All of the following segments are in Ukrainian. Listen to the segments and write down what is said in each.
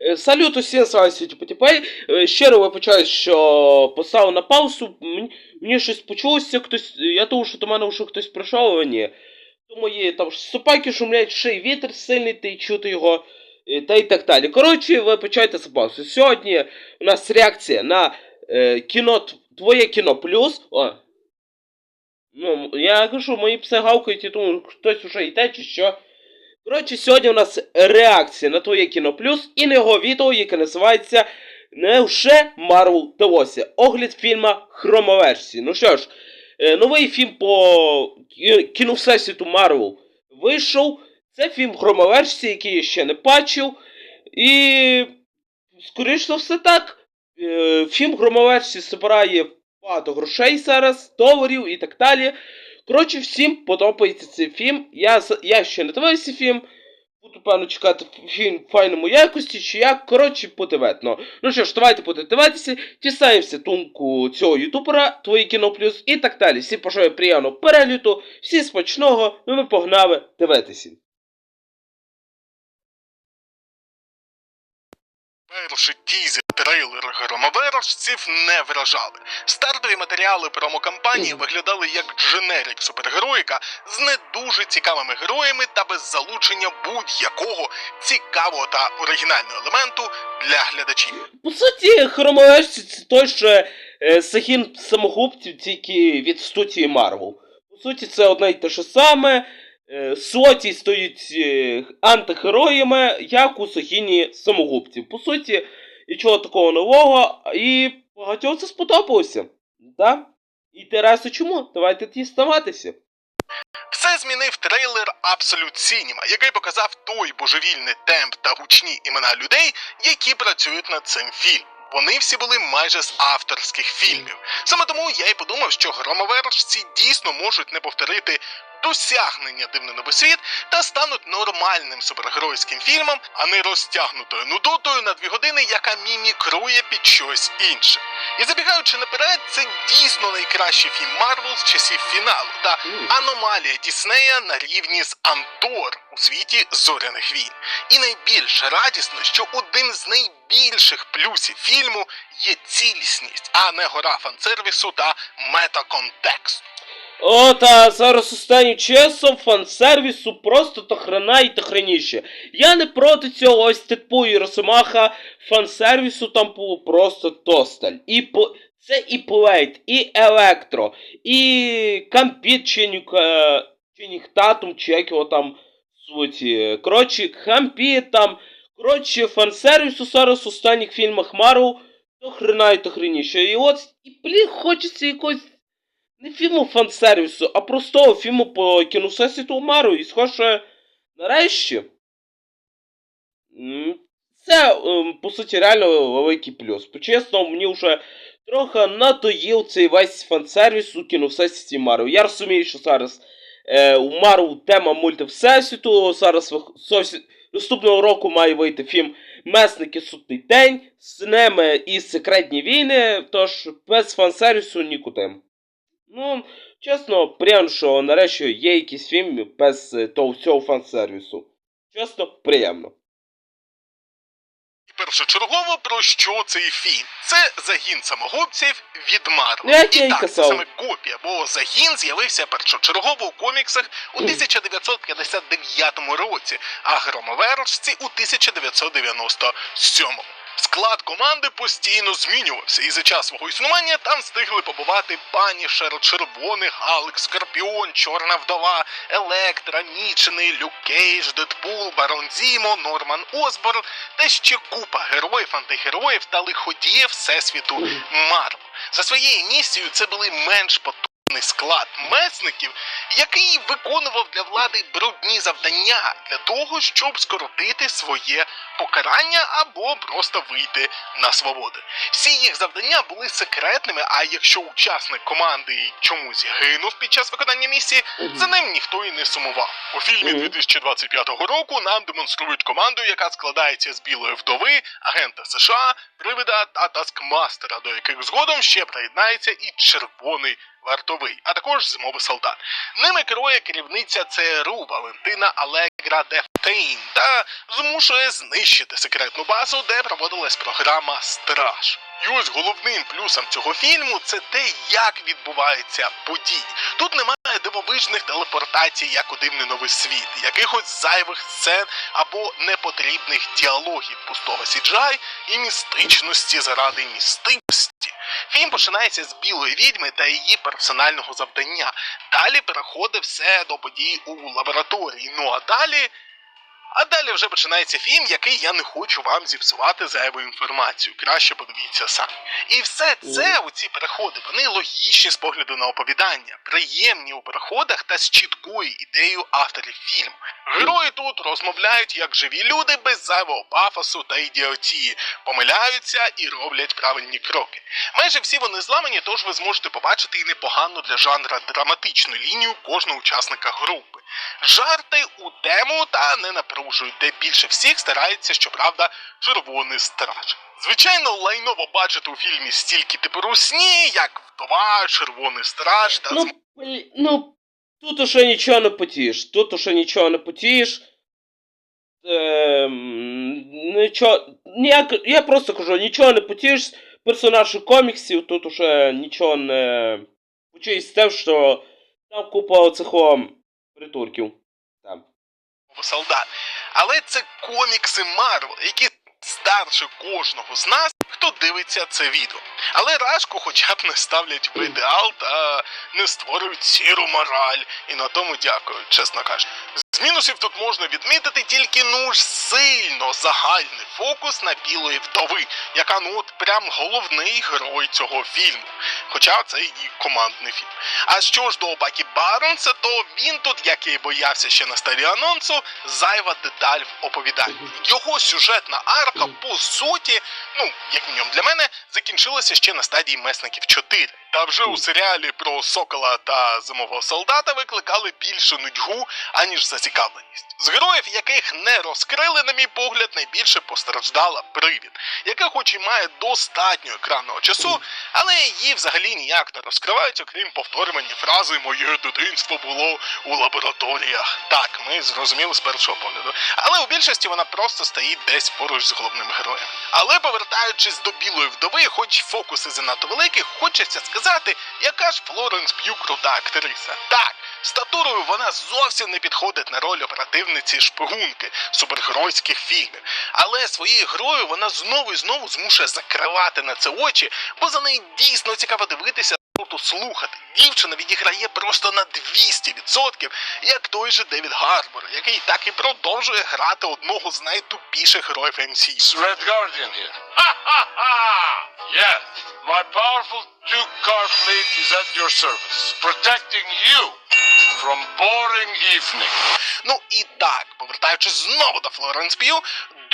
Е, Салют усім, з вами Світі Потіпей. Е, Щиро вибачаю, що поставив на паузу. Мені, мені щось почулося, хтось. Я думав, що до мене вже хтось прийшов, але ні. Мої там собаки шумлять, ще й вітер сильний, та чути його. е, Та й так далі. Коротше, вибачайте за паузу. Сьогодні у нас реакція на е, кіно Твоє кіно плюс. О. Ну, я кажу, мої пси гавкають, і тому хтось уже йде чи що. Коротше, сьогодні у нас реакція на твоє кіно плюс і на його відео, яке називається Не вже Марвел вдалося. Огляд фільма Хромоверсії. Ну що ж, е, новий фільм по кі- кіновсесвіту Марвел вийшов. Це фільм Хромоверсії, який я ще не бачив. І, скоріш за все так, е, фільм Громоверсії збирає багато грошей зараз, доларів і так далі. Коротше, всім подобається цей фільм. Я, я ще не дивився фільм. Буду, певно, чекати фільм в файному якості, чи як. Коротше, подиветно. Ну що ж, давайте будете дивитися, дізнаємося думку цього ютубера, твої кіно плюс і так далі. Всі бажаю приємного перегляду, всі смачного, ну ми погнали дивитися. Перший тізер трейлер громовершців не вражали. Стартові матеріали промокампанії виглядали як дженерік супергероїка з не дуже цікавими героями та без залучення будь-якого цікавого та оригінального елементу для глядачів. По суті, хромовешці це той же е, загін самогубців, тільки від студії Марвел. По суті, це одне й те ж саме. Е, Соті стоять е, антигероями, як у загіні самогубців. По суті, нічого такого нового, і багатьом це сподобалося. Да? Інтересно чому? Давайте діставатися. Все змінив трейлер Absolute Cinema, який показав той божевільний темп та гучні імена людей, які працюють над цим фільмом. Вони всі були майже з авторських фільмів. Саме тому я й подумав, що громовершці дійсно можуть не повторити досягнення дивний небосвіт та стануть нормальним супергеройським фільмом, а не розтягнутою нудотою на дві години, яка мімікрує під щось інше. І забігаючи наперед, це дійсно найкращий фільм Марвел з часів фіналу та аномалія Діснея на рівні з Андор у світі зоряних війн. І найбільш радісно, що один з найбільших плюсів фільму є цілісність, а не гора фан-сервісу та метаконтексту. О, та зараз останнім часом фан-сервісу просто то хрена і то хреніще. Я не проти цього ось типу і Росомаха фан-сервісу там було просто досталь. І по... Це і Плейт, і Електро, і Кампіт чи Нюка... чи Ніхтатум, чи як його там звуть. Коротше, Хампіт там. Коротше, фан-сервісу зараз в останніх фільмах Марвел то хрена і то хреніще. І от, і блін, хочеться якось не фільму фан-сервісу, а простого фільму по кіносесвіту Мару. І схоже, нарешті. Це, ем, по суті, реально великий плюс. Почесно, мені вже трохи надоїв цей весь фан-сервіс у кіносесвіті Мару. Я розумію, що зараз е, у Мару тема мультивсесвіту. Зараз зовсім наступного року має вийти фільм Месники Сутний День, з ними і секретні війни, тож без фан-сервісу нікуди. Ну, чесно, приємно, що нарешті є якийсь фільм без е, того всього фан-сервісу. Чесно, приємно. Першочергово про що цей фільм? Це загін самогубців від Марвел. Ну, я і так, це саме копія, бо загін з'явився першочергово у коміксах у 1959 році, а громовершці у 1997. Склад команди постійно змінювався, і за час свого існування там встигли побувати Панішер, Червоний Галк, Скорпіон, Чорна Вдова, Електра, Мічений, Люк Кейдж, Дедпул, Барон Зімо, Норман Осборн та ще купа героїв, антигероїв та лиходіїв Всесвіту Марвел. За своєю місією це були менш потужний склад месників, який виконував для влади брудні завдання для того, щоб скоротити своє покарання або просто вийти на свободу. Всі їх завдання були секретними, а якщо учасник команди чомусь гинув під час виконання місії, за ним ніхто і не сумував. У фільмі Мгм. 2025 року нам демонструють команду, яка складається з білої вдови, агента США, привида та таскмастера, до яких згодом ще приєднається і червоний вартовий, а також змови солдат. Ними керує керівниця ЦРУ Валентина Алегра де Кейн та змушує знищити секретну базу, де проводилась програма Страж. І ось головним плюсом цього фільму це те, як відбуваються події. Тут немає дивовижних телепортацій, як у дивний новий світ, якихось зайвих сцен або непотрібних діалогів пустого сіджай і містичності заради містичності. Фільм починається з білої відьми та її персонального завдання. Далі переходить все до подій у лабораторії. Ну а далі. А далі вже починається фільм, який я не хочу вам зіпсувати зайвою інформацією. Краще подивіться самі. І все це, оці переходи, вони логічні з погляду на оповідання, приємні у переходах та з чіткою ідеєю авторів фільму. Герої тут розмовляють як живі люди без зайвого пафосу та ідіотії, помиляються і роблять правильні кроки. Майже всі вони зламані, тож ви зможете побачити і непогану для жанра драматичну лінію кожного учасника групи. Жарти у тему та не напружують, де більше всіх старається, щоправда, червоний страж. Звичайно, лайново бачити у фільмі стільки типу русні, як вдова, червоний страж та Ну, ну, тут уже нічого не потієш. Тут уже нічого не потієш. Ем, нічого. Ніяк, я просто кажу, нічого не потієш. Персонажів коміксів тут уже нічого не потієш з тим, що там купа оцих о, притурків. Там. солдат. Але це комікси Марвел, які старше кожного з нас, хто дивиться це відео. Але Рашку хоча б не ставлять в ідеал та не створюють сіру мораль. І на тому дякую, чесно кажучи. З мінусів тут можна відмітити тільки ну ж сильно загальний фокус на білої вдови, яка ну от прям головний герой цього фільму. Хоча це і командний фільм. А що ж до Бакі Барнса, то він тут, як я і боявся ще на старі анонсу, зайва деталь в оповіданні. Його сюжетна арка, по суті, ну, як мінімум для мене, закінчилася ще на стадії Месників 4. Та вже у серіалі про Сокола та зимового солдата викликали більшу нудьгу, аніж зацікавленість. З героїв, яких не розкрили, на мій погляд, найбільше постраждала привід, яка хоч і має достатньо екранного часу, але її взагалі ніяк не розкривають, окрім повторювання фрази Моє дитинство було у лабораторіях. Так, ми зрозуміли з першого погляду. Але у більшості вона просто стоїть десь поруч з головним героєм. Але повертаючись до білої вдови, хоч фокуси занадто великі, хочеться сказати, яка ж Флоренс П'ю крута актриса. Так, статурою вона зовсім не підходить на роль оперативниці шпигунки супергеройських фільмів. Але своєю грою вона знову і знову змушує закривати на це очі, бо за неї дійсно цікаво дивитися. Круто слухати. Дівчина відіграє просто на 200%, як той же Девід Гарбор, який так і продовжує грати одного з найтупіших героїв MCU. It's Red Guardian here. Ha! Yes, my powerful two-car fleet is at your service, protecting you from boring evening. Ну і так, повертаючись знову до Флоренс П'ю,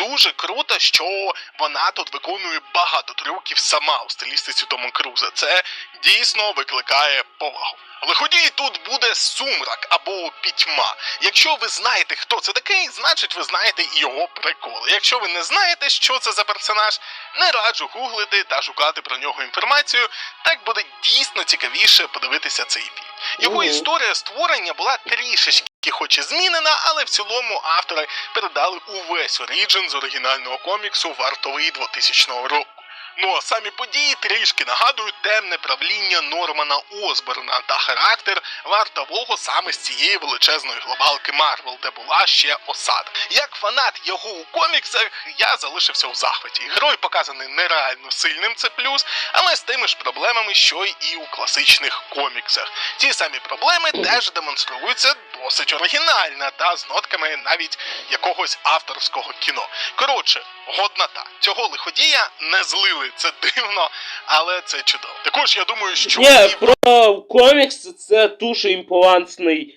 дуже круто, що вона тут виконує багато трюків сама у стилістиці Тома Круза. Це дійсно викликає повагу. Лиходій тут буде сумрак або пітьма. Якщо ви знаєте, хто це такий, значить ви знаєте і його приколи. Якщо ви не знаєте, що це за персонаж, не раджу гуглити та шукати про нього інформацію. Так буде дійсно цікавіше подивитися цей фільм. Його історія створення була трішечки хоч і змінена, але в цілому автори передали увесь оріджин з оригінального коміксу вартовий 2000 року. Ну а самі події трішки нагадують темне правління Нормана Осборна та характер вартового саме з цієї величезної глобалки Марвел, де була ще осада. Як фанат його у коміксах, я залишився у захваті. Герой показаний нереально сильним, це плюс, але з тими ж проблемами, що й і у класичних коміксах. Ті самі проблеми теж демонструються досить оригінально та з нотками навіть якогось авторського кіно. Коротше, годнота. Цього лиходія не злили. Це дивно, але це чудово. Також я думаю, що Ні, про комікс це дуже імпонантний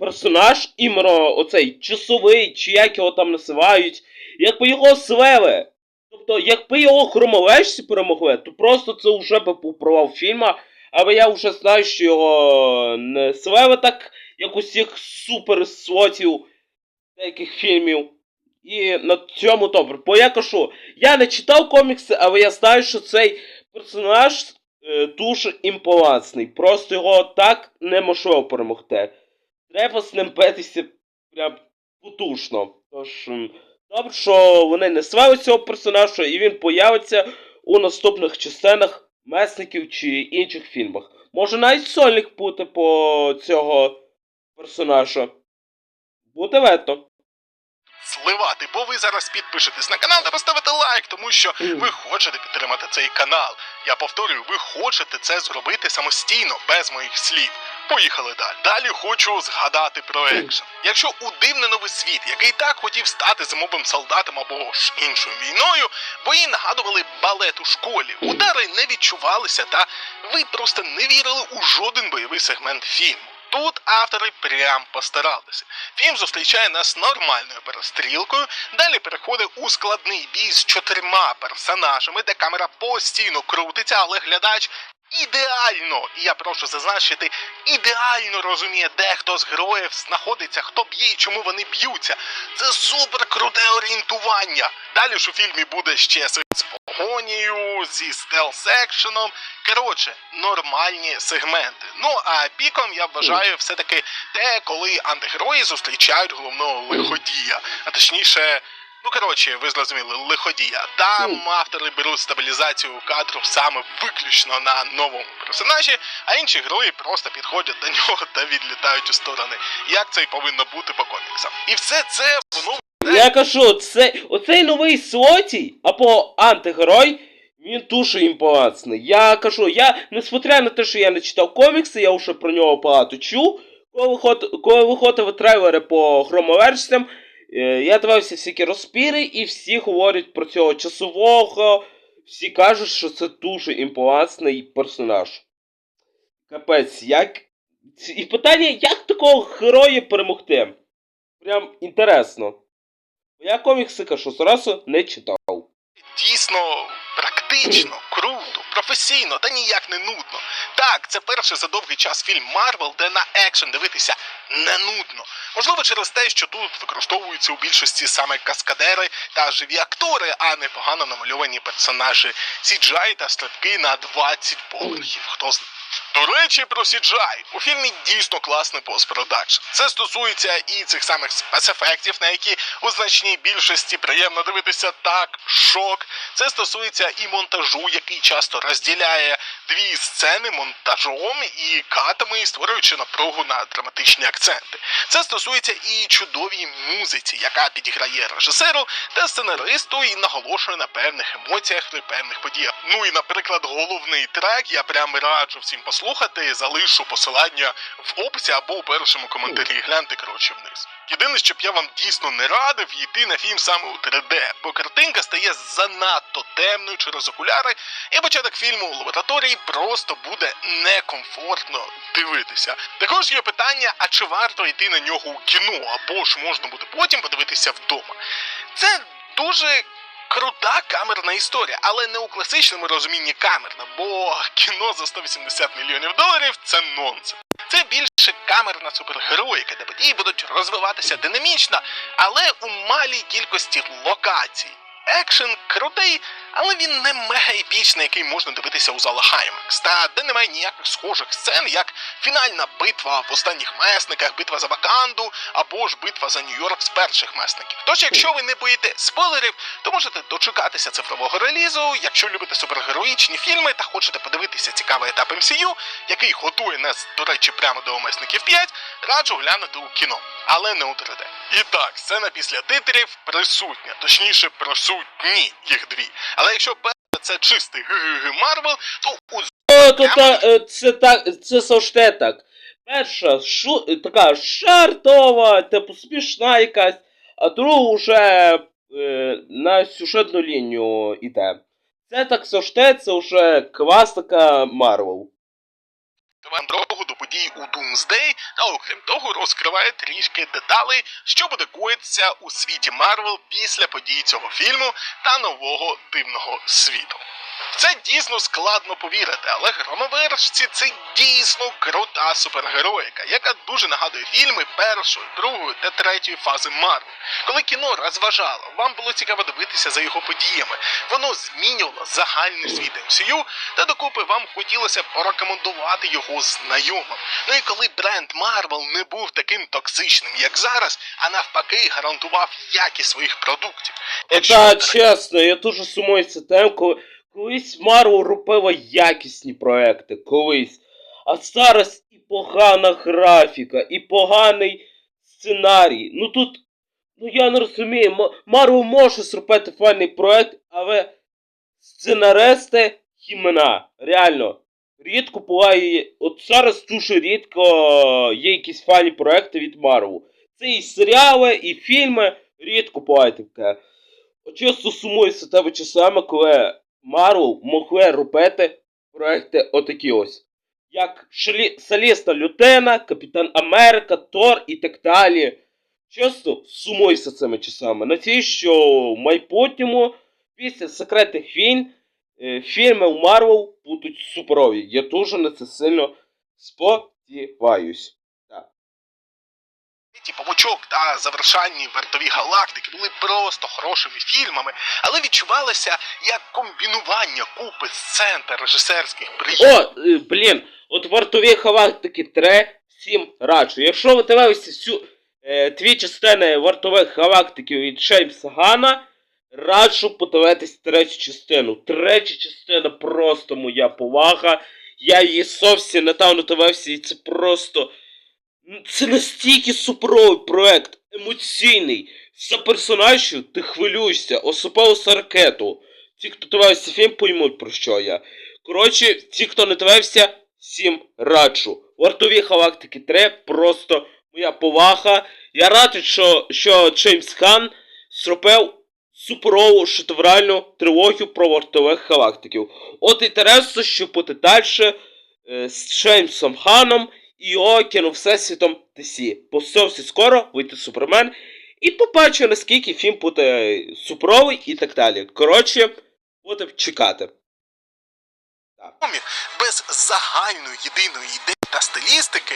персонаж, іменно оцей часовий, чи як його там називають, якби його свели. Тобто, якби його хромовешці перемогли, то просто це вже би був провал фільма, але я вже знаю, що його не свели так, як усіх супер слотів деяких фільмів. І на цьому добре. Бо я кажу, я не читав комікси, але я знаю, що цей персонаж е, дуже імпонантний. Просто його так неможливо перемогти. Треба з ним битися прям потужно. Тож, добре, що вони не свели цього персонажа, і він появиться у наступних частинах месників чи інших фільмах. Може навіть сольник бути по цього персонажа. Буде видно. Зливати, бо ви зараз підпишетесь на канал та поставите лайк, тому що ви хочете підтримати цей канал. Я повторюю, ви хочете це зробити самостійно, без моїх слів. Поїхали далі. Далі хочу згадати про екшен. Якщо у дивний новий світ, який так хотів стати зимовим солдатом або ж іншою війною, бої нагадували балет у школі. Удари не відчувалися, та ви просто не вірили у жоден бойовий сегмент фільму. Тут автори прям постаралися. Фільм зустрічає нас нормальною перестрілкою, далі переходить у складний бій з чотирма персонажами, де камера постійно крутиться, але глядач ідеально, і я прошу зазначити, ідеально розуміє, де хто з героїв знаходиться, хто б'є і чому вони б'ються. Це супер круте орієнтування. Далі ж у фільмі буде ще з погонію, зі стелс-екшеном. Коротше, нормальні сегменти. Ну а піком я вважаю все-таки те, коли антигерої зустрічають головного лиходія. А точніше, ну коротше, ви зрозуміли, лиходія. Там автори беруть стабілізацію кадру саме виключно на новому персонажі, а інші герої просто підходять до нього та відлітають у сторони. Як це й повинно бути по коміксам. І все це воно Я кажу, це, оцей новий Слотій, або антигерой, він дуже імпонентний. Я кажу, я, несмотря на те, що я не читав комікси, я вже про нього багато чув. Коли, виход, коли виходили трейлери по громоверсіям, е, я дивився всякі розпіри, і всі говорять про цього часового. Всі кажуть, що це дуже імпонентний персонаж. Капець, як. І питання, як такого героя перемогти? Прям інтересно. Я комікси кажу, зразу не читав. дійсно практично, круто, професійно та ніяк не нудно. Так, це перший за довгий час фільм Марвел, де на екшен дивитися не нудно. Можливо, через те, що тут використовуються у більшості саме каскадери та живі актори, а не погано намальовані персонажі CGI та стрибки на 20 поверхів. Хто знає. До речі, про CGI. У фільмі дійсно класний постпродакшн. Це стосується і цих самих спецефектів, на які у значній більшості приємно дивитися так, шок. Це стосується і монтажу, який часто розділяє дві сцени монтажом і катами, створюючи напругу на драматичні акценти. Це стосується і чудовій музиці, яка підіграє режисеру та сценаристу і наголошує на певних емоціях при певних подіях. Ну і, наприклад, головний трек я прям раджу всім послухати. Залишу посилання в описі або у першому коментарі. Гляньте коротше вниз. Єдине, щоб я вам дійсно не радив йти на фільм саме у 3D, бо картинка стає занадто темною через окуляри, і початок фільму у лабораторії просто буде некомфортно дивитися. Також є питання: а чи варто йти на нього у кіно, або ж можна буде потім подивитися вдома? Це дуже крута камерна історія, але не у класичному розумінні камерна, бо кіно за 180 мільйонів доларів це нонсенс. Це більше камерна супергероїка, де події будуть розвиватися динамічно, але у малій кількості локацій. Екшен крутий, але він не мега епічний, який можна дивитися у зала Хаймакс, та де немає ніяких схожих сцен, як фінальна битва в останніх месниках, битва за Ваканду або ж битва за Нью-Йорк з перших месників. Тож, якщо ви не боїте спойлерів, то можете дочекатися цифрового релізу. Якщо любите супергероїчні фільми та хочете подивитися цікавий етап МСЮ, який готує нас, до речі, прямо до месників 5, раджу глянути у кіно, але не у 3D. І так, сцена після титрів присутня, точніше, присутні їх дві. Але якщо перше це чистий Марвел, то у О, та, е, це так, це завжди так. Перша шу, е, така жартова, типу смішна якась, а друга вже е, на сюжетну лінію йде. Це так завжди, це вже класика Марвел. Вам дорогу до подій у Doomsday, та окрім того розкриває трішки деталей, що буде коїтися у світі Марвел після подій цього фільму та нового дивного світу. В це дійсно складно повірити, але громовержці це дійсно крута супергероїка, яка дуже нагадує фільми першої, другої та третьої фази Марвел. Коли кіно розважало, вам було цікаво дивитися за його подіями. Воно змінювало загальний світ MCU, та докупи вам хотілося порекомендувати його знайомим. Ну і коли бренд Марвел не був таким токсичним, як зараз, а навпаки гарантував якість своїх продуктів. Та чесно, я дуже сумую тим, коли колись Марвел робила якісні проекти, колись. А зараз і погана графіка, і поганий сценарій. Ну тут, ну я не розумію, Марвел може зробити файний проект, але сценаристи хімена. Реально. Рідко буває. От зараз дуже рідко є якісь файні проекти від Марвел. Це і серіали, і фільми. Рідко буває таке. Чесно сумуюся тебе часами, коли Марвел могли робити проекти отакі ось. Як Шалі... Саліста Людина, Капітан Америка, Тор і так далі. Чесно, сумуюся цими часами. Надіюсь, що в майбутньому, після секретних війн, е, фільми у Марвел будуть суперові. Я дуже на це сильно сподіваюсь. Ті павучок та завершальні вартові галактики були просто хорошими фільмами, але відчувалося як комбінування купи сцен та режисерських приїздів. О, е, блін, от вартові галактики 3 всім раджу. Якщо ви дивилися всю е, дві частини вартових галактиків від Шеймса Гана, раджу подивитись третю частину. Третя частина просто моя повага. Я її зовсім недавно дивився, і це просто. Це настільки суперовий проект, емоційний. За персонажів ти хвилюєшся, особливо з ракету. Ті, хто дивився фільм, поймуть про що я. Коротше, ті, хто не дивився, всім раджу. Вартові галактики 3 просто моя повага. Я радий, що, що Джеймс Хан зробив суперову шедевральну трилогію про вартових галактиків. От інтересно, що буде далі е, з Джеймсом Ханом і його Всесвітом. Бо зовсім скоро вийде Супермен. І побачу, наскільки фільм буде супровий і так далі. Коротше, будемо чекати. без загальної єдиної ідеї та стилістики,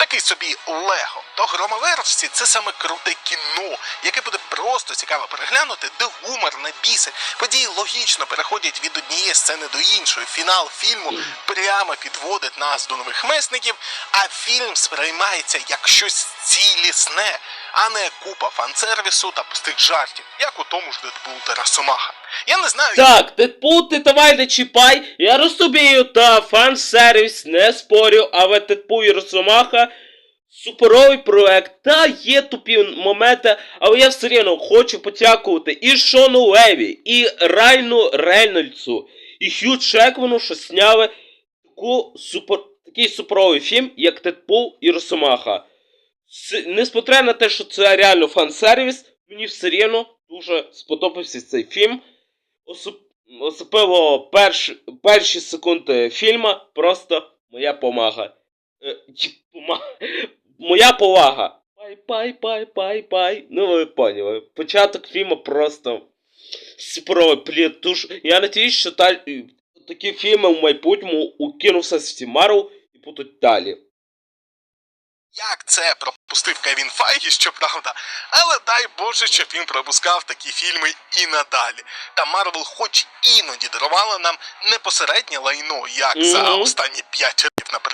такий собі Лего, то громовержці це саме круте кіно, яке буде просто цікаво переглянути, де гумор на біси. Події логічно переходять від однієї сцени до іншої. Фінал фільму прямо підводить нас до нових месників, а фільм сприймається як щось цілісне, а не купа фан-сервісу та пустих жартів, як у тому ж Дедпул та. Я не знаю, Так, Дедпул, ти давай не чіпай. Я розумію, та фан-сервіс, не спорю, але Дедпул і Росомаха суперовий проект. Та є тупі моменти, але я все рівно хочу подякувати і Шону Леві, і Райну Рейнольдсу, і Хью Чекману, що сняли таку супер, такий суперовий фільм, як Дедпул і Росомаха. Несмотря на те, що це реально фан-сервіс, мені все рівно дуже сподобався цей фільм. Особ... Особливо перш... перші секунди фільму просто моя помага. Е, чи пома... Моя повага. Пай, пай, пай, пай, пай. Ну ви поняли. Початок фільму просто суперовий. Блін, туж... Я надіюсь, що та... е, такі фільми в майбутньому у кіно всесвіті Марвел і будуть далі. як це пропустив Кевін Файгі, щоправда, але дай Боже, щоб він пропускав такі фільми і надалі. Та Марвел хоч іноді дарувала нам не посереднє лайно, як за останні п'ять років, наприклад,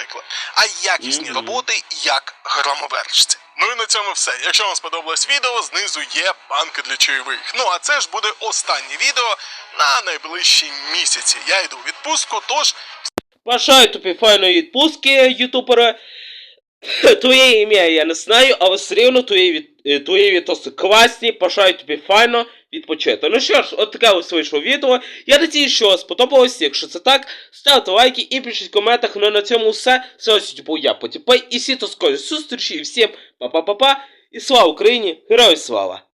а якісні роботи, як громовержці. Ну і на цьому все. Якщо вам сподобалось відео, знизу є банки для чайових. Ну а це ж буде останнє відео на найближчі місяці. Я йду у відпустку, тож Бажаю тобі файної відпустки, ютубера. Твоє ім'я я не знаю, але все рівно твоє від... е, твої відоси класні. Бажаю тобі файно відпочити. Ну що ж, от таке ось вийшло відео. Я надію, що вам сподобалось. Якщо це так, ставте лайки і пишіть в коментах. Ну на цьому все. Ось був я Потіпей, І всі то скорі зустрічі. Всім па-па-па-па. І слава Україні! Героям слава!